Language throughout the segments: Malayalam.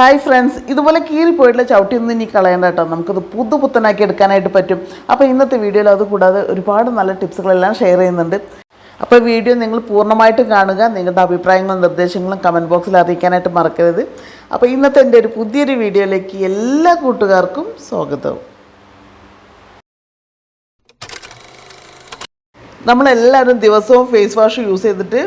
ഹായ് ഫ്രണ്ട്സ് ഇതുപോലെ കീറിപ്പോയിട്ടുള്ള ചവിട്ടി ഒന്നും ഇനി കളയേണ്ട കേട്ടോ. നമുക്കത് പുതു പുത്തനാക്കി എടുക്കാനായിട്ട് പറ്റും. അപ്പോൾ ഇന്നത്തെ വീഡിയോയിൽ അതുകൂടാതെ ഒരുപാട് നല്ല ടിപ്സുകളെല്ലാം ഷെയർ ചെയ്യുന്നുണ്ട്. അപ്പോൾ വീഡിയോ നിങ്ങൾ പൂർണമായിട്ട് കാണുക. നിങ്ങളുടെ അഭിപ്രായങ്ങളും നിർദ്ദേശങ്ങളും കമന്റ് ബോക്സിൽ അറിയിക്കാനായിട്ട് മറക്കരുത്. അപ്പോൾ ഇന്നത്തെ എന്റെ ഒരു പുതിയൊരു വീഡിയോയിലേക്ക് എല്ലാ കൂട്ടുകാർക്കും സ്വാഗതം. നമ്മളെല്ലാവരും ദിവസവും ഫേസ് വാഷ് യൂസ് ചെയ്തിട്ട്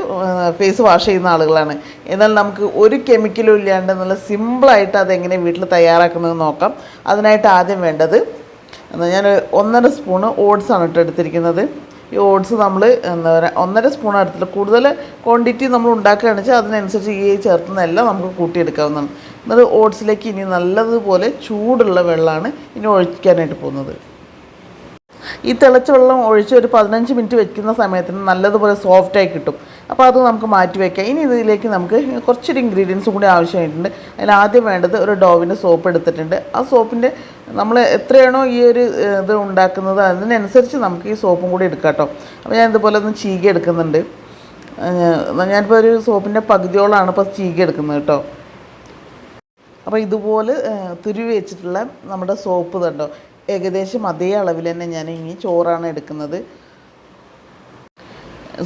ഫേസ് വാഷ് ചെയ്യുന്ന ആളുകളാണ്. എന്നാൽ നമുക്ക് ഒരു കെമിക്കലും ഇല്ലാണ്ട് നല്ല സിമ്പിളായിട്ട് അതെങ്ങനെ വീട്ടിൽ തയ്യാറാക്കുന്നത് നോക്കാം. അതിനായിട്ട് ആദ്യം വേണ്ടത് ഞാൻ ഒന്നര സ്പൂണ് ഓട്സ് ആണ് ഇട്ട് എടുത്തിരിക്കുന്നത്. ഈ ഓട്സ് നമ്മൾ എന്താ പറയുക ഒന്നര സ്പൂൺ എടുത്തിട്ട് കൂടുതൽ ക്വാണ്ടിറ്റി നമ്മൾ ഉണ്ടാക്കുകയാണെന്ന് വെച്ചാൽ അതിനനുസരിച്ച് ഈ ചേർത്തുന്നതെല്ലാം നമുക്ക് കൂട്ടിയെടുക്കാവുന്നതാണ്. എന്നിട്ട് ഓട്സിലേക്ക് ഇനി നല്ലതുപോലെ ചൂടുള്ള വെള്ളമാണ് ഇനി ഒഴിക്കാനായിട്ട് പോകുന്നത്. ഈ തിളച്ച വെള്ളം ഒഴിച്ച് ഒരു പതിനഞ്ച് മിനിറ്റ് വെക്കുന്ന സമയത്തിന് നല്ലതുപോലെ സോഫ്റ്റായി കിട്ടും. അപ്പോൾ അത് നമുക്ക് മാറ്റി വയ്ക്കാം ഇനി ഇതിലേക്ക് നമുക്ക് കുറച്ചൊരു ഇൻഗ്രീഡിയൻസും കൂടി ആവശ്യമായിട്ടുണ്ട്. അതിൽ ആദ്യം വേണ്ടത് ഒരു ഡോവിന്റെ സോപ്പ് എടുത്തിട്ടുണ്ട്. ആ സോപ്പിന്റെ നമ്മൾ എത്രയാണോ ഈ ഒരു ഇത് ഉണ്ടാക്കുന്നത് അതിനനുസരിച്ച് നമുക്ക് ഈ സോപ്പും കൂടി എടുക്കാം കേട്ടോ. അപ്പോൾ ഞാൻ ഇതുപോലെ ഒന്ന് ചീകി എടുക്കുന്നുണ്ട്. ഞാനിപ്പോൾ ഒരു സോപ്പിന്റെ പകുതിയോളാണ് ഇപ്പോൾ ചീകി എടുക്കുന്നത് കേട്ടോ. അപ്പോൾ ഇതുപോലെ തുരുവി വെച്ചിട്ടുള്ള നമ്മുടെ സോപ്പ് കണ്ടോ ഏകദേശം അതേ അളവിൽ തന്നെ ഞാൻ ഇനി ചോറാണ് എടുക്കുന്നത്.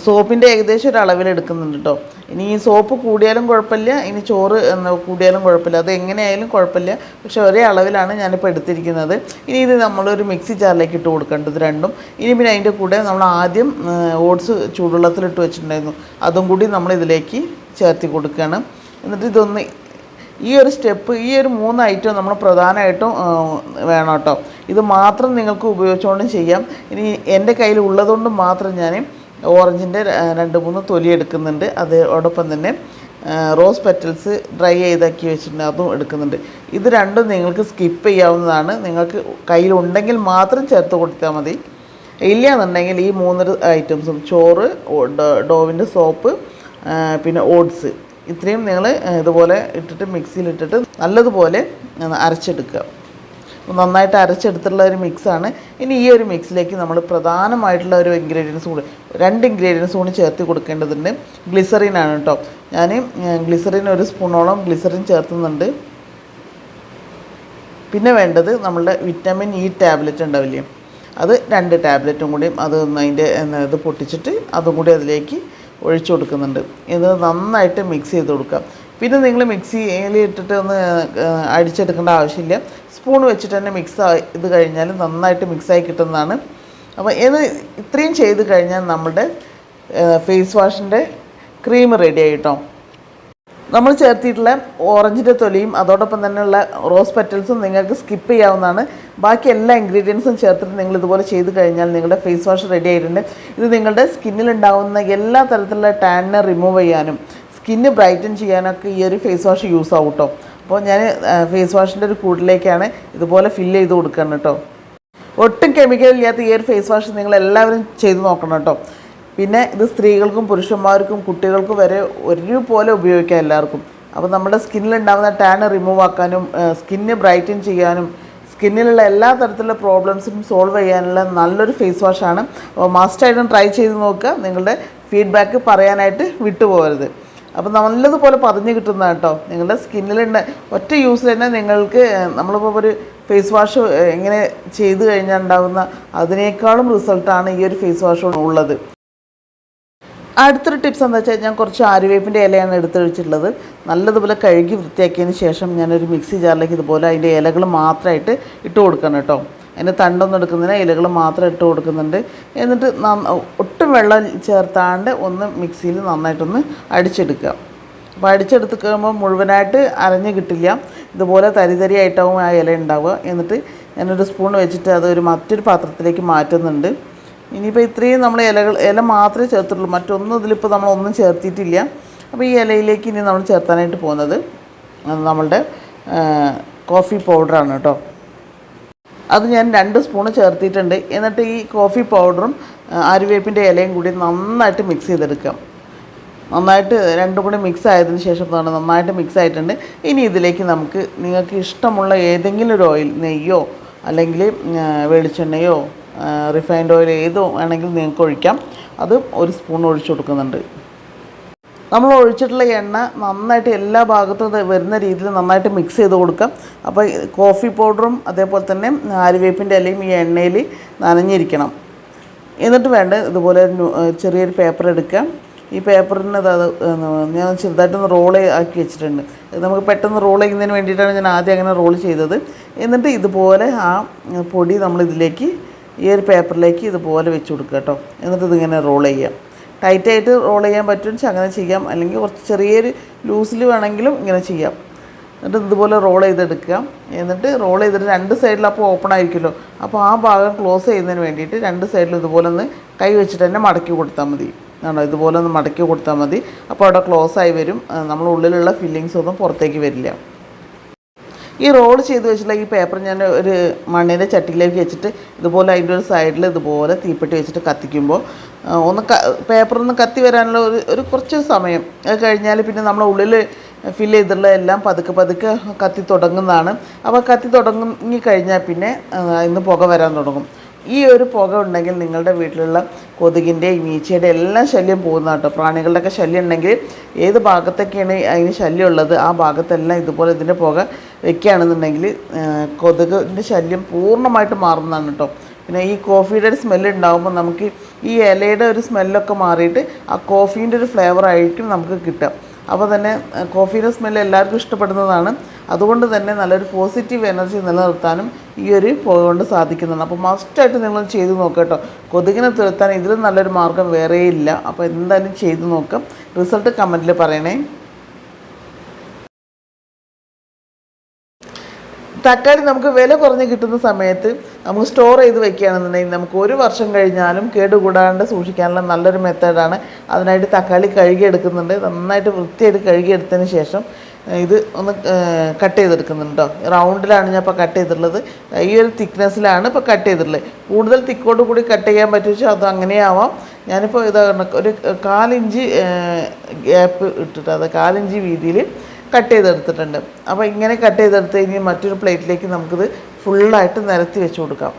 സോപ്പിന്റെ ഏകദേശം ഒരു അളവിൽ എടുക്കുന്നുണ്ട് കേട്ടോ ഇനി ഈ സോപ്പ് കൂടിയാലും കുഴപ്പമില്ല ഇനി ചോറ് കൂടിയാലും കുഴപ്പമില്ല. അത് എങ്ങനെയായാലും കുഴപ്പമില്ല. പക്ഷേ ഒരേ അളവിലാണ് ഞാനിപ്പോൾ എടുത്തിരിക്കുന്നത്. ഇനി ഇത് നമ്മളൊരു മിക്സി ജാറിലേക്ക് ഇട്ട് കൊടുക്കേണ്ടത് രണ്ടും. ഇനി പിന്നെ അതിന്റെ കൂടെ നമ്മൾ ആദ്യം ഓട്സ് ചൂടുവെള്ളത്തിലിട്ട് വെച്ചിട്ടുണ്ടായിരുന്നു. അതും കൂടി നമ്മൾ ഇതിലേക്ക് ചേർത്തി കൊടുക്കുകയാണ്. എന്നിട്ട് ഇതൊന്ന് ഈ ഒരു സ്റ്റെപ്പ് ഈ ഒരു മൂന്ന് ഐറ്റം നമ്മൾ പ്രധാനമായിട്ടും വേണം കേട്ടോ. ഇത് മാത്രം നിങ്ങൾക്ക് ഉപയോഗിച്ചുകൊണ്ടും ചെയ്യാം. ഇനി എന്റെ കയ്യിൽ ഉള്ളതുകൊണ്ട് മാത്രം ഞാൻ ഓറഞ്ചിന്റെ രണ്ട് മൂന്ന് തൊലി എടുക്കുന്നുണ്ട്. അതോടൊപ്പം തന്നെ റോസ് പെറ്റൽസ് ഡ്രൈ ചെയ്താക്കി വെച്ചിട്ടുണ്ട്. അതും എടുക്കുന്നുണ്ട്. ഇത് രണ്ടും നിങ്ങൾക്ക് സ്കിപ്പ് ചെയ്യാവുന്നതാണ്. നിങ്ങൾക്ക് കയ്യിലുണ്ടെങ്കിൽ മാത്രം ചേർത്ത് കൊടുത്താൽ മതി. ഇല്ല എന്നുണ്ടെങ്കിൽ ഈ മൂന്ന് ഐറ്റംസും ചോറ് ഡോവിന്റെ സോപ്പ് പിന്നെ ഓട്സ്. ഇത്രയും നിങ്ങൾ ഇതുപോലെ ഇട്ടിട്ട് മിക്സിയിലിട്ടിട്ട് നല്ലതുപോലെ അരച്ചെടുക്കുക. നന്നായിട്ട് അരച്ചെടുത്തുള്ള ഒരു മിക്സാണ്. ഇനി ഈ ഒരു മിക്സിലേക്ക് നമ്മൾ പ്രധാനമായിട്ടുള്ള ഒരു ഇൻഗ്രീഡിയൻസ് കൂടി രണ്ട് ഇൻഗ്രീഡിയൻസ് കൂടി ചേർത്ത് കൊടുക്കേണ്ടതുണ്ട്. ഗ്ലിസറിനാണ് കേട്ടോ. ഞാൻ ഗ്ലിസറിൻ ഒരു സ്പൂണോളം ഗ്ലിസറിൻ ചേർത്തുന്നുണ്ട്. പിന്നെ വേണ്ടത് നമ്മളുടെ വിറ്റാമിൻ ഇ ടാബ്ലറ്റ് ഉണ്ടാവില്ലേ? അത് രണ്ട് ടാബ്ലറ്റും കൂടിയും അത് അതിന്റെ ഇത് പൊട്ടിച്ചിട്ട് അതും കൂടി അതിലേക്ക് ഒഴിച്ചു കൊടുക്കുന്നുണ്ട്. ഇത് നന്നായിട്ട് മിക്സ് ചെയ്ത് കൊടുക്കുക പിന്നെ നിങ്ങൾ മിക്സിയിൽ ഇട്ടിട്ട് ഒന്ന് അടിച്ചെടുക്കേണ്ട ആവശ്യമില്ല. സ്പൂൺ വെച്ചിട്ട് തന്നെ മിക്സ് ഇത് കഴിഞ്ഞാൽ നന്നായിട്ട് മിക്സായി കിട്ടുന്നതാണ്. അപ്പോൾ ഇത് ഇത്രയും ചെയ്ത് കഴിഞ്ഞാൽ നമ്മുടെ ഫേസ് വാഷിന്റെ ക്രീം റെഡി ആയിട്ടോ നമ്മൾ ചേർത്തിയിട്ടുള്ള ഓറഞ്ചിന്റെ തൊലിയും അതോടൊപ്പം തന്നെയുള്ള റോസ് പെറ്റൽസും നിങ്ങൾക്ക് സ്കിപ്പ് ചെയ്യാവുന്നതാണ്. ബാക്കി എല്ലാ ഇൻഗ്രീഡിയൻസും ചേർത്തിട്ട് നിങ്ങൾ ഇതുപോലെ ചെയ്ത് കഴിഞ്ഞാൽ നിങ്ങളുടെ ഫേസ് വാഷ് റെഡി ആയിട്ടുണ്ട്. ഇത് നിങ്ങളുടെ സ്കിന്നിൽ ഉണ്ടാകുന്ന എല്ലാ തരത്തിലുള്ള ടാനിനെ റിമൂവ് ചെയ്യാനും സ്കിന്ന് ബ്രൈറ്റൻ ചെയ്യാനൊക്കെ ഈ ഒരു ഫേസ് വാഷ് യൂസ് ആവും കേട്ടോ അപ്പോൾ ഞാൻ ഫേസ് വാഷിന്റെ ഒരു കൂട്ടിലേക്കാണ് ഇതുപോലെ ഫില്ല് ചെയ്ത് കൊടുക്കണം കേട്ടോ ഒട്ടും കെമിക്കൽ ഇല്ലാത്ത ഈ ഒരു ഫേസ് വാഷ് നിങ്ങൾ എല്ലാവരും ചെയ്ത് നോക്കണം കേട്ടോ പിന്നെ ഇത് സ്ത്രീകൾക്കും പുരുഷന്മാർക്കും കുട്ടികൾക്കും വരെ ഒരുപോലെ ഉപയോഗിക്കാം എല്ലാവർക്കും. അപ്പോൾ നമ്മുടെ സ്കിന്നിലുണ്ടാകുന്ന ടാൻ റിമൂവ് ആക്കാനും സ്കിന്ന് ബ്രൈറ്റൻ ചെയ്യാനും സ്കിന്നിലുള്ള എല്ലാ തരത്തിലുള്ള പ്രോബ്ലംസും സോൾവ് ചെയ്യാനുള്ള നല്ലൊരു ഫേസ് വാഷാണ് അപ്പോൾ മസ്റ്റായിട്ടും ട്രൈ ചെയ്ത് നോക്കുക. നിങ്ങളുടെ ഫീഡ്ബാക്ക് പറയാനായിട്ട് വിട്ടുപോകരുത്. അപ്പോൾ നല്ലതുപോലെ പതഞ്ഞ് കിട്ടുന്ന കേട്ടോ. നിങ്ങളുടെ സ്കിന്നിലുണ്ട് ഒറ്റ യൂസ് തന്നെ നിങ്ങൾക്ക് നമ്മളിപ്പോൾ ഒരു ഫേസ് വാഷ് എങ്ങനെ ചെയ്ത് കഴിഞ്ഞാൽ ഉണ്ടാകുന്ന അതിനേക്കാളും റിസൾട്ടാണ് ഈ ഒരു ഫേസ് വാഷ് ഉള്ളത്. അടുത്തൊരു ടിപ്സ് എന്താ വെച്ചാൽ ഞാൻ കുറച്ച് ആര്യവേപ്പിന്റെ ഇലയാണ് എടുത്ത് വെച്ചിട്ടുള്ളത് നല്ലതുപോലെ കഴുകി വൃത്തിയാക്കിയതിന് ശേഷം ഞാനൊരു മിക്സി ജാറിലേക്ക് ഇതുപോലെ അതിന്റെ ഇലകൾ മാത്രമായിട്ട് ഇട്ട് കൊടുക്കണം കേട്ടോ. അതിന്റെ തണ്ടൊന്നും എടുക്കുന്നതിന് ഇലകൾ മാത്രം ഇട്ട് കൊടുക്കുന്നുണ്ട്. എന്നിട്ട് ഒട്ടും വെള്ളം ചേർത്താണ്ട് ഒന്ന് മിക്സിയിൽ നന്നായിട്ടൊന്ന് അടിച്ചെടുക്കുക. അപ്പോൾ അടിച്ചെടുത്ത് കഴിയുമ്പോൾ മുഴുവനായിട്ട് അരഞ്ഞ് കിട്ടില്ല. ഇതുപോലെ തരി തരിയായിട്ടാവും ആ ഇല ഉണ്ടാവുക. എന്നിട്ട് ഞാനൊരു സ്പൂൺ വെച്ചിട്ട് അത് ഒരു മറ്റൊരു പാത്രത്തിലേക്ക് മാറ്റുന്നുണ്ട്. ഇനിയിപ്പോൾ ഇത്രയും നമ്മൾ ഇലകൾ ഇല മാത്രമേ ചേർത്തിട്ടുള്ളൂ. മറ്റൊന്നും ഇതിലിപ്പോൾ നമ്മളൊന്നും ചേർത്തിട്ടില്ല. അപ്പോൾ ഈ ഇലയിലേക്ക് ഇനി നമ്മൾ ചേർത്താനായിട്ട് പോകുന്നത് നമ്മളുടെ കോഫി പൗഡറാണ് കേട്ടോ. അത് ഞാൻ രണ്ട് സ്പൂണ് ചേർത്തിട്ടുണ്ട്. എന്നിട്ട് ഈ കോഫി പൗഡറും ആര്യവേപ്പിന്റെ ഇലയും കൂടി നന്നായിട്ട് മിക്സ് ചെയ്തെടുക്കാം. നന്നായിട്ട് രണ്ടും കൂടി മിക്സ് ആയതിന് ശേഷം തന്നെ നന്നായിട്ട് മിക്സ് ആയിട്ടുണ്ട്. ഇനി ഇതിലേക്ക് നമുക്ക് നിങ്ങൾക്ക് ഇഷ്ടമുള്ള ഏതെങ്കിലും ഒരു ഓയിൽ നെയ്യോ അല്ലെങ്കിൽ വെളിച്ചെണ്ണയോ റിഫൈൻഡ് ഓയിൽ ഏത് വേണമെങ്കിലും നിങ്ങൾക്ക് ഒഴിക്കാം. അത് ഒരു സ്പൂൺ ഒഴിച്ചു കൊടുക്കുന്നുണ്ട്. നമ്മൾ ഒഴിച്ചിട്ടുള്ള എണ്ണ നന്നായിട്ട് എല്ലാ ഭാഗത്തും വരുന്ന രീതിയിൽ നന്നായിട്ട് മിക്സ് ചെയ്ത് കൊടുക്കാം. അപ്പോൾ കോഫി പൗഡറും അതേപോലെ തന്നെ ആലുവേപ്പിന്റെ ഇലയും ഈ എണ്ണയിൽ നനഞ്ഞിരിക്കണം. എന്നിട്ട് വേണ്ട ഇതുപോലെ ചെറിയൊരു പേപ്പർ എടുക്കാം. ഈ പേപ്പറിന് അത് ഞാൻ ചെറുതായിട്ടൊന്ന് റോൾ ആക്കി വെച്ചിട്ടുണ്ട്. നമുക്ക് പെട്ടെന്ന് റോൾ ചെയ്യുന്നതിന് വേണ്ടിയിട്ടാണ് ഞാൻ ആദ്യം അങ്ങനെ റോൾ ചെയ്തത്. എന്നിട്ട് ഇതുപോലെ ആ പൊടി നമ്മൾ ഇതിലേക്ക് ഈ ഒരു പേപ്പറിലേക്ക് ഇതുപോലെ വെച്ച് കൊടുക്കുക കേട്ടോ. എന്നിട്ട് ഇതിങ്ങനെ റോൾ ചെയ്യാം. ടൈറ്റായിട്ട് റോൾ ചെയ്യാൻ പറ്റുമെന്ന് അങ്ങനെ ചെയ്യാം. അല്ലെങ്കിൽ കുറച്ച് ചെറിയൊരു ലൂസിൽ വേണമെങ്കിലും ഇങ്ങനെ ചെയ്യാം. എന്നിട്ട് ഇതുപോലെ റോൾ ചെയ്തെടുക്കുക. എന്നിട്ട് റോൾ ചെയ്തിട്ട് രണ്ട് സൈഡിൽ അപ്പോൾ ഓപ്പൺ ആയിരിക്കുമല്ലോ. അപ്പോൾ ആ ഭാഗം ക്ലോസ് ചെയ്യുന്നതിന് വേണ്ടിയിട്ട് രണ്ട് സൈഡിലും ഇതുപോലെ ഒന്ന് കൈ വെച്ചിട്ട് തന്നെ മടക്കി കൊടുത്താൽ മതി. ആണോ? ഇതുപോലെ ഒന്ന് മടക്കി കൊടുത്താൽ മതി. അപ്പോൾ അവിടെ ക്ലോസ് ആയി വരും. നമ്മൾ ഉള്ളിലുള്ള ഫില്ലിങ്സ് ഒന്നും പുറത്തേക്ക് വരില്ല. ഈ റോൾ ചെയ്ത് വെച്ചിട്ടുള്ള ഈ പേപ്പർ ഞാൻ ഒരു മണ്ണിന്റെ ചട്ടിയിലേക്ക് വെച്ചിട്ട് ഇതുപോലെ അതിന്റെ ഒരു സൈഡിൽ ഇതുപോലെ തീപ്പെട്ടി വെച്ചിട്ട് കത്തിക്കുമ്പോൾ ഒന്ന് ക പേപ്പറൊന്ന് കത്തി വരാനുള്ള ഒരു ഒരു കുറച്ച് സമയം. അത് കഴിഞ്ഞാൽ പിന്നെ നമ്മളെ ഉള്ളിൽ ഫിൽ ചെയ്തിട്ടുള്ള എല്ലാം പതുക്കെ പതുക്കെ കത്തി തുടങ്ങുന്നതാണ്. അപ്പോൾ കത്തി തുടങ്ങി കഴിഞ്ഞാൽ പിന്നെ ഇന്ന് പുക വരാൻ തുടങ്ങും. ഈ ഒരു പുക ഉണ്ടെങ്കിൽ നിങ്ങളുടെ വീട്ടിലുള്ള കൊതുകിന്റെ ഈച്ചയുടെ എല്ലാം ശല്യം പോകുന്ന കേട്ടോ. പ്രാണികളുടെയൊക്കെ ശല്യം ഉണ്ടെങ്കിൽ ഏത് ഭാഗത്തൊക്കെയാണ് അതിന് ശല്യം ഉള്ളത് ആ ഭാഗത്തെല്ലാം ഇതുപോലെ ഇതിന്റെ പുക വെക്കുകയാണെന്നുണ്ടെങ്കിൽ കൊതുകിന്റെ ശല്യം പൂർണമായിട്ട് മാറുന്നതാണ് കേട്ടോ. പിന്നെ ഈ കോഫിയുടെ ഒരു സ്മെല്ല് ഉണ്ടാകുമ്പോൾ നമുക്ക് ഈ ഇലയുടെ ഒരു സ്മെല്ലൊക്കെ മാറിയിട്ട് ആ കോഫീന്റെ ഒരു ഫ്ലേവർ ആയിരിക്കും നമുക്ക് കിട്ടുക. അപ്പോൾ തന്നെ കോഫീന്റെ സ്മെല്ല് എല്ലാവർക്കും ഇഷ്ടപ്പെടുന്നതാണ്. അതുകൊണ്ട് തന്നെ നല്ലൊരു പോസിറ്റീവ് എനർജി നിലനിർത്താനും ഈ ഒരു പുക കൊണ്ട് സാധിക്കുന്നതാണ്. അപ്പോൾ മസ്റ്റായിട്ട് നിങ്ങൾ ചെയ്തു നോക്കുക കേട്ടോ. കൊതുകിനെ തുരത്താൻ ഇതിലും നല്ലൊരു മാർഗം വേറെയില്ല അപ്പോൾ എന്തായാലും ചെയ്തു നോക്കാം. റിസൾട്ട് കമന്റിൽ പറയണേ. തക്കാളി നമുക്ക് വില കുറഞ്ഞ് കിട്ടുന്ന സമയത്ത് നമുക്ക് സ്റ്റോർ ചെയ്ത് വെക്കുകയാണെന്നുണ്ടെങ്കിൽ നമുക്ക് ഒരു വർഷം കഴിഞ്ഞാലും കേടുകൂടാണ്ട് സൂക്ഷിക്കാനുള്ള നല്ലൊരു മെത്തേഡാണ് അതിനായിട്ട് തക്കാളി കഴുകിയെടുക്കുന്നുണ്ട് നന്നായിട്ട് വൃത്തിയായിട്ട് കഴുകിയെടുത്തതിന് ശേഷം ഇത് ഒന്ന് കട്ട് ചെയ്തെടുക്കുന്നുണ്ട് കേട്ടോ റൗണ്ടിലാണ് ഞാൻ ഇപ്പോൾ കട്ട് ചെയ്തിട്ടുള്ളത്. ഈ ഒരു തിക്നെസ്സിലാണ് ഇപ്പോൾ കട്ട് ചെയ്തിട്ടുള്ളത്. കൂടുതൽ തിക്കോട് കൂടി കട്ട് ചെയ്യാൻ പറ്റുമെന്ന് അത് അങ്ങനെയാവാം. ഞാനിപ്പോൾ ഇത് ഒരു കാലിഞ്ച് ഗ്യാപ്പ് ഇട്ടിട്ട് അത് കാലിഞ്ച് വീതിയിൽ കട്ട് ചെയ്തെടുത്തിട്ടുണ്ട്. അപ്പോൾ ഇങ്ങനെ കട്ട് ചെയ്തെടുത്ത് കഴിഞ്ഞ് മറ്റൊരു പ്ലേറ്റിലേക്ക് നമുക്കിത് ഫുള്ളായിട്ട് നിരത്തി വെച്ച് കൊടുക്കാം.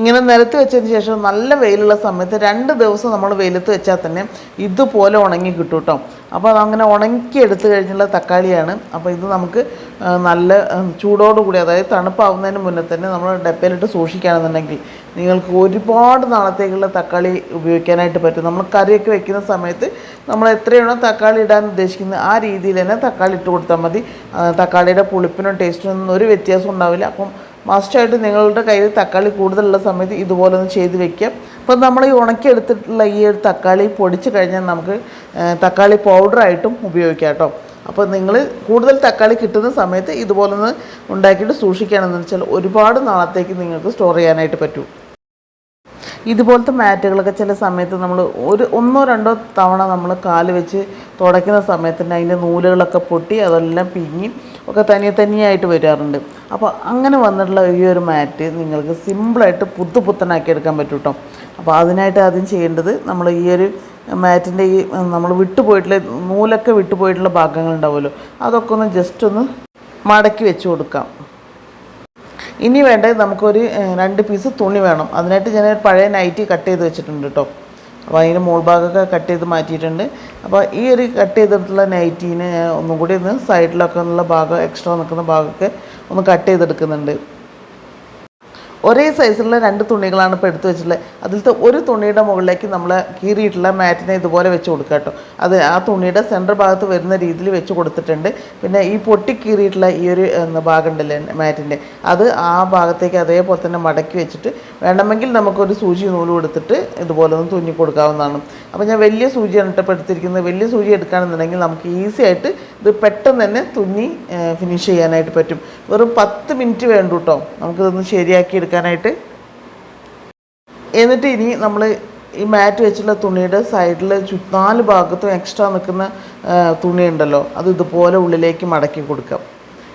ഇങ്ങനെ നിരത്തി വെച്ചതിന് ശേഷം നല്ല വെയിലുള്ള സമയത്ത് രണ്ട് ദിവസം നമ്മൾ വെയിലത്ത് വെച്ചാൽ തന്നെ ഇതുപോലെ ഉണങ്ങി കിട്ടും കേട്ടോ അപ്പോൾ അതങ്ങനെ എടുത്തു കഴിഞ്ഞുള്ള തക്കാളിയാണ്. അപ്പോൾ ഇത് നമുക്ക് നല്ല ചൂടോടുകൂടി അതായത് തണുപ്പാവുന്നതിന് മുന്നേ തന്നെ നമ്മൾ ഡപ്പയിലിട്ട് സൂക്ഷിക്കുകയാണെന്നുണ്ടെങ്കിൽ നിങ്ങൾക്ക് ഒരുപാട് നാളത്തേക്കുള്ള തക്കാളി ഉപയോഗിക്കാനായിട്ട് പറ്റും. നമ്മൾ കറിയൊക്കെ വെക്കുന്ന സമയത്ത് നമ്മൾ എത്രയാണോ തക്കാളി ഇടാൻ ഉദ്ദേശിക്കുന്നത് ആ രീതിയിൽ തന്നെ തക്കാളി ഇട്ട് കൊടുത്താൽ മതി. തക്കാളിയുടെ പുളിപ്പിനും ടേസ്റ്റിനും ഒരു വ്യത്യാസം ഉണ്ടാവില്ല. അപ്പം മസ്റ്റായിട്ട് നിങ്ങളുടെ കയ്യിൽ തക്കാളി കൂടുതലുള്ള സമയത്ത് ഇതുപോലെ ഒന്ന് ചെയ്ത് വെക്കാം. അപ്പോൾ നമ്മൾ ഈ ഉണക്കിയെടുത്തിട്ടുള്ള ഈ ഒരു തക്കാളി പൊടിച്ച് കഴിഞ്ഞാൽ നമുക്ക് തക്കാളി പൗഡറായിട്ടും ഉപയോഗിക്കാം കേട്ടോ. അപ്പോൾ നിങ്ങൾ കൂടുതൽ തക്കാളി കിട്ടുന്ന സമയത്ത് ഇതുപോലൊന്ന് ഉണ്ടാക്കിയിട്ട് സൂക്ഷിക്കുകയാണെന്ന് വെച്ചാൽ ഒരുപാട് നാളത്തേക്ക് നിങ്ങൾക്ക് സ്റ്റോർ ചെയ്യാനായിട്ട് പറ്റും. ഇതുപോലത്തെ മാറ്റുകളൊക്കെ ചില സമയത്ത് നമ്മൾ ഒരു ഒന്നോ രണ്ടോ തവണ നമ്മൾ കാൽ വെച്ച് തുടയ്ക്കുന്ന സമയത്ത് തന്നെ അതിന്റെ നൂലുകളൊക്കെ പൊട്ടി അതെല്ലാം പിങ്ങി ഒക്കെ തനിയെ തനിയായിട്ട് വരാറുണ്ട്. അപ്പോൾ അങ്ങനെ വന്നിട്ടുള്ള ഈ ഒരു മാറ്റ് നിങ്ങൾക്ക് സിമ്പിളായിട്ട് പുത്തു പുത്തനാക്കി എടുക്കാൻ പറ്റും കേട്ടോ അപ്പോൾ അതിനായിട്ട് ആദ്യം ചെയ്യേണ്ടത് നമ്മൾ ഈ ഒരു മാറ്റിന്റെ ഈ നമ്മൾ വിട്ടുപോയിട്ടുള്ള നൂലൊക്കെ വിട്ടുപോയിട്ടുള്ള ഭാഗങ്ങളുണ്ടാവുമല്ലോ അതൊക്കെ ഒന്ന് ജസ്റ്റ് ഒന്ന് മടക്കി വെച്ച് കൊടുക്കാം. ഇനി വേണ്ടത് നമുക്കൊരു രണ്ട് പീസ് തുണി വേണം. അതിനായിട്ട് ഞാൻ പഴയ നൈറ്റി കട്ട് ചെയ്ത് വെച്ചിട്ടുണ്ട് കേട്ടോ അപ്പോൾ അതിന്റെ മോൾ ഭാഗമൊക്കെ കട്ട് ചെയ്ത് മാറ്റിയിട്ടുണ്ട്. അപ്പോൾ ഈ ഒരു കട്ട് ചെയ്തിട്ടുള്ള നൈറ്റീനെ ഒന്നും കൂടി ഒന്ന് സൈഡിലൊക്കെ ഉള്ള ഭാഗം എക്സ്ട്രാ നിൽക്കുന്ന ഭാഗമൊക്കെ ഒന്ന് കട്ട് ചെയ്തെടുക്കുന്നുണ്ട്. ഒരേ സൈസിലുള്ള രണ്ട് തുണികളാണ് ഇപ്പോൾ എടുത്ത് വെച്ചിട്ടുള്ളത്. അതിലത്തെ ഒരു തുണിയുടെ മുകളിലേക്ക് നമ്മൾ കീറിയിട്ടുള്ള മാറ്റിനെ ഇതുപോലെ വെച്ച് കൊടുക്കുക കേട്ടോ. അത് ആ തുണിയുടെ സെന്റർ ഭാഗത്ത് വരുന്ന രീതിയിൽ വെച്ച് കൊടുത്തിട്ടുണ്ട്. പിന്നെ ഈ പൊട്ടിക്കീറിയിട്ടുള്ള ഈ ഒരു ഭാഗം ഉണ്ടല്ലേ മാറ്റിന്റെ. അത് ആ ഭാഗത്തേക്ക് അതേപോലെ തന്നെ മടക്കി വെച്ചിട്ട് വേണമെങ്കിൽ നമുക്കൊരു സൂചി നൂൽ കൊടുത്തിട്ട് ഇതുപോലെ ഒന്ന് തുന്നി കൊടുക്കാവുന്നതാണ്. അപ്പോൾ ഞാൻ വലിയ സൂചിയാണ് ഇട്ടപ്പെടുത്തിയിരിക്കുന്നത് വലിയ സൂചി എടുക്കുകയാണെന്നുണ്ടെങ്കിൽ നമുക്ക് ഈസി ആയിട്ട് ഇത് പെട്ടെന്ന് തന്നെ തുന്നി ഫിനിഷ് ചെയ്യാനായിട്ട് പറ്റും. വെറും പത്ത് മിനിറ്റ് വേണ്ടു കേട്ടോ. നമുക്കിതൊന്ന് ശരിയാക്കി എടുക്കാനായിട്ട്. എന്നിട്ട് ഇനി നമ്മൾ ഈ മാറ്റ് വെച്ചുള്ള തുണിയുടെ സൈഡിൽ നാല് ഭാഗത്തും എക്സ്ട്രാ നിൽക്കുന്ന തുണിയുണ്ടല്ലോ. അത് ഇതുപോലെ ഉള്ളിലേക്ക് മടക്കി കൊടുക്കാം.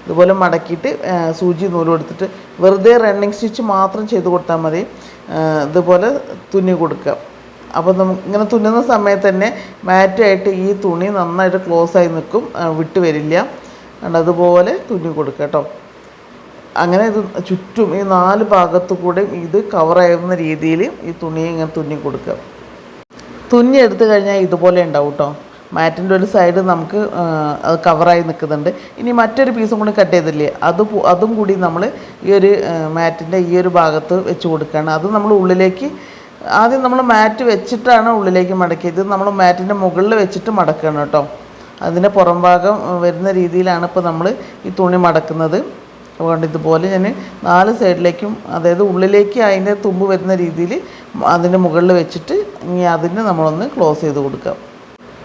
ഇതുപോലെ മടക്കിയിട്ട് സൂചി നൂൽ കൊടുത്തിട്ട് വെറുതെ റണ്ണിങ് സ്റ്റിച്ച് മാത്രം ചെയ്ത് കൊടുത്താൽ മതി. ഇതുപോലെ തുന്നി കൊടുക്കുക. അപ്പോൾ നമുക്ക് ഇങ്ങനെ തുന്നുന്ന സമയത്ത് തന്നെ മാറ്റായിട്ട് ഈ തുണി നന്നായിട്ട് ക്ലോസ് ആയി നിൽക്കും. വിട്ട് വരില്ല. അതുപോലെ തുന്നി കൊടുക്കുക കേട്ടോ. അങ്ങനെ ഇത് ചുറ്റും ഈ നാല് ഭാഗത്തു കൂടെ ഇത് കവറാകുന്ന രീതിയിൽ ഈ തുണിയെ ഇങ്ങനെ തുന്നി കൊടുക്കുക. തുന്നി എടുത്തു കഴിഞ്ഞാൽ ഇതുപോലെ ഉണ്ടാവും കേട്ടോ. മാറ്റിന്റെ ഒരു സൈഡ് നമുക്ക് അത് കവറായി നിൽക്കുന്നുണ്ട്. ഇനി മറ്റൊരു പീസും കൂടി കട്ട് ചെയ്തില്ലേ? അത് അതും കൂടി നമ്മൾ ഈ ഒരു മാറ്റിന്റെ ഈ ഒരു ഭാഗത്ത് വെച്ച് കൊടുക്കുകയാണ്. അത് നമ്മൾ ഉള്ളിലേക്ക് ആദ്യം നമ്മൾ മാറ്റ് വെച്ചിട്ടാണ് ഉള്ളിലേക്ക് മടക്കിയത്. നമ്മൾ മാറ്റിന്റെ മുകളിൽ വെച്ചിട്ട് മടക്കുകയാണ് കേട്ടോ. അതിന്റെ പുറം ഭാഗം വരുന്ന രീതിയിലാണ് ഇപ്പോൾ നമ്മൾ ഈ തുണി മടക്കുന്നത്. അതുകൊണ്ട് ഇതുപോലെ ഞാൻ നാല് സൈഡിലേക്കും അതായത് ഉള്ളിലേക്ക് അതിന്റെ തുമ്പ് വരുന്ന രീതിയിൽ അതിന്റെ മുകളിൽ വെച്ചിട്ട് ഇനി അതിന് നമ്മളൊന്ന് ക്ലോസ് ചെയ്ത് കൊടുക്കാം.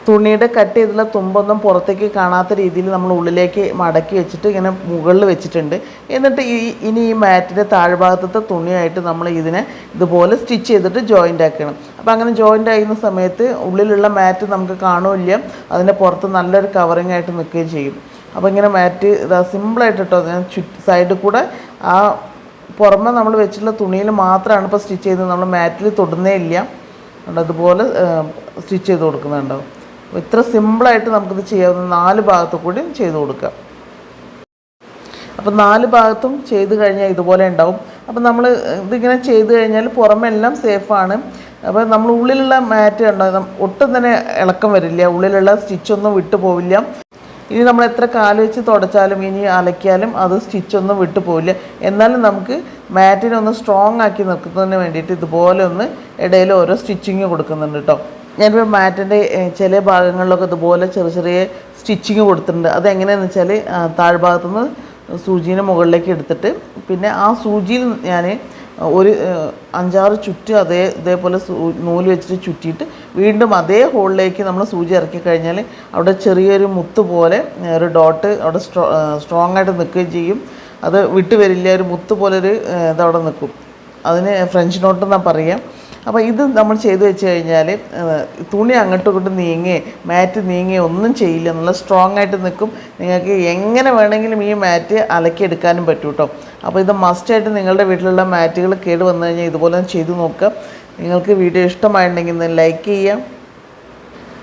തുണിയുടെ കട്ട് ചെയ്തുള്ള തുമ്പൊന്നും പുറത്തേക്ക് കാണാത്ത രീതിയിൽ നമ്മൾ ഉള്ളിലേക്ക് മടക്കി വെച്ചിട്ട് ഇങ്ങനെ മുകളിൽ വെച്ചിട്ടുണ്ട്. എന്നിട്ട് ഈ ഇനി ഈ മാറ്റിന്റെ താഴ്ഭാഗത്തെ തുണിയായിട്ട് നമ്മൾ ഇതിനെ ഇതുപോലെ സ്റ്റിച്ച് ചെയ്തിട്ട് ജോയിന്റ് ആക്കണം. അപ്പോൾ അങ്ങനെ ജോയിന്റ് ആയിരുന്ന സമയത്ത് ഉള്ളിലുള്ള മാറ്റ് നമുക്ക് കാണുമില്ല അതിന്റെ പുറത്ത് നല്ലൊരു കവറിങ് ആയിട്ട് നിൽക്കുകയും ചെയ്യും. അപ്പോൾ ഇങ്ങനെ മാറ്റ് ഇതാ സിമ്പിളായിട്ട് കേട്ടോ ഞാൻ ചുറ്റ് സൈഡിൽ കൂടെ ആ പുറമെ നമ്മൾ വെച്ചിട്ടുള്ള തുണിയിൽ മാത്രമാണ് ഇപ്പോൾ സ്റ്റിച്ച് ചെയ്യുന്നത്. നമ്മൾ മാറ്റിൽ തൊടുന്നേ ഇല്ല. അതുപോലെ സ്റ്റിച്ച് ചെയ്ത് കൊടുക്കുന്നുണ്ടാവും ഇത്ര സിമ്പിളായിട്ട് നമുക്കിത് ചെയ്യാവുന്ന നാല് ഭാഗത്തു കൂടി ചെയ്ത് കൊടുക്കാം അപ്പം നാല് ഭാഗത്തും ചെയ്ത് കഴിഞ്ഞാൽ ഇതുപോലെ ഉണ്ടാവും. അപ്പം നമ്മൾ ഇതിങ്ങനെ ചെയ്ത് കഴിഞ്ഞാൽ പുറമെല്ലാം സേഫാണ് അപ്പോൾ നമ്മൾ ഉള്ളിലുള്ള മാറ്റ് കണ്ടോ? ഒട്ടും തന്നെ ഇളക്കം വരില്ല. ഉള്ളിലുള്ള സ്റ്റിച്ചൊന്നും വിട്ടു പോവില്ല. ഇനി നമ്മൾ എത്ര കാൽ വെച്ച് തുടച്ചാലും ഇനി അലക്കിയാലും അത് സ്റ്റിച്ചൊന്നും വിട്ടു പോവില്ല. എന്നാലും നമുക്ക് മാറ്റിനെ ഒന്ന് സ്ട്രോങ് ആക്കി നിർത്തുന്നതിന് വേണ്ടിയിട്ട് ഇതുപോലെ ഒന്ന് ഇടയിൽ ഓരോ സ്റ്റിച്ചിങ് കൊടുക്കുന്നുണ്ട് കേട്ടോ ഞാനിപ്പോൾ മാറ്റിന്റെ ചില ഭാഗങ്ങളിലൊക്കെ ഇതുപോലെ ചെറിയ ചെറിയ സ്റ്റിച്ചിങ് കൊടുത്തിട്ടുണ്ട്. അതെങ്ങനെയാണെന്ന് വെച്ചാൽ താഴ്ഭാഗത്തുനിന്ന് സൂചീനെ മുകളിലേക്ക് എടുത്തിട്ട് പിന്നെ ആ സൂചിയിൽ ഞാൻ ഒരു അഞ്ചാറ് ചുറ്റ് അതേ ഇതേപോലെ നൂൽ വെച്ചിട്ട് ചുറ്റിയിട്ട് വീണ്ടും അതേ ഹോളിലേക്ക് നമ്മൾ സൂചി ഇറക്കി കഴിഞ്ഞാൽ അവിടെ ചെറിയൊരു മുത്ത് പോലെ ഒരു ഡോട്ട് അവിടെ സ്ട്രോ സ്ട്രോങ് ആയിട്ട് നിൽക്കുകയും ചെയ്യും. അത് വിട്ടു വരില്ല ഒരു മുത്ത് പോലെ ഒരു ഇതവിടെ നിൽക്കും. അതിന് ഫ്രഞ്ച് നോട്ട് എന്നാണ് പറയാം. അപ്പോൾ ഇത് നമ്മൾ ചെയ്തു വെച്ച് കഴിഞ്ഞാൽ തുണി അങ്ങോട്ടും ഇങ്ങോട്ടും നീങ്ങേ മാറ്റ് നീങ്ങേ ഒന്നും ചെയ്യില്ല. നല്ല സ്ട്രോങ് ആയിട്ട് നിൽക്കും. നിങ്ങൾക്ക് എങ്ങനെ വേണമെങ്കിലും ഈ മാറ്റ് അലക്കിയെടുക്കാനും പറ്റും കേട്ടോ അപ്പോൾ ഇത് മസ്റ്റായിട്ട് നിങ്ങളുടെ വീട്ടിലുള്ള മാറ്റുകൾ കേട് വന്നു കഴിഞ്ഞാൽ ഇതുപോലെ ചെയ്തു നോക്കുക. നിങ്ങൾക്ക് വീഡിയോ ഇഷ്ടമായിട്ടുണ്ടെങ്കിൽ ലൈക്ക് ചെയ്യാം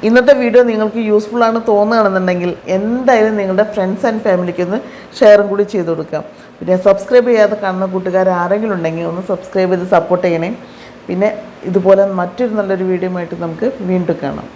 ഇന്നത്തെ വീഡിയോ നിങ്ങൾക്ക് യൂസ്ഫുൾ ആണ് തോന്നുകയാണെന്നുണ്ടെങ്കിൽ എന്തായാലും നിങ്ങളുടെ ഫ്രണ്ട്സ് ആൻഡ് ഫാമിലിക്ക് ഒന്ന് ഷെയറും കൂടി ചെയ്ത് കൊടുക്കാം പിന്നെ സബ്സ്ക്രൈബ് ചെയ്യാതെ കാണുന്ന കൂട്ടുകാർ ആരെങ്കിലും ഉണ്ടെങ്കിൽ ഒന്ന് സബ്സ്ക്രൈബ് ചെയ്ത് സപ്പോർട്ട് ചെയ്യണേ. പിന്നെ ഇതുപോലെ മറ്റൊരു നല്ലൊരു വീഡിയോ ആയിട്ട് നമുക്ക് വീണ്ടും കാണാം.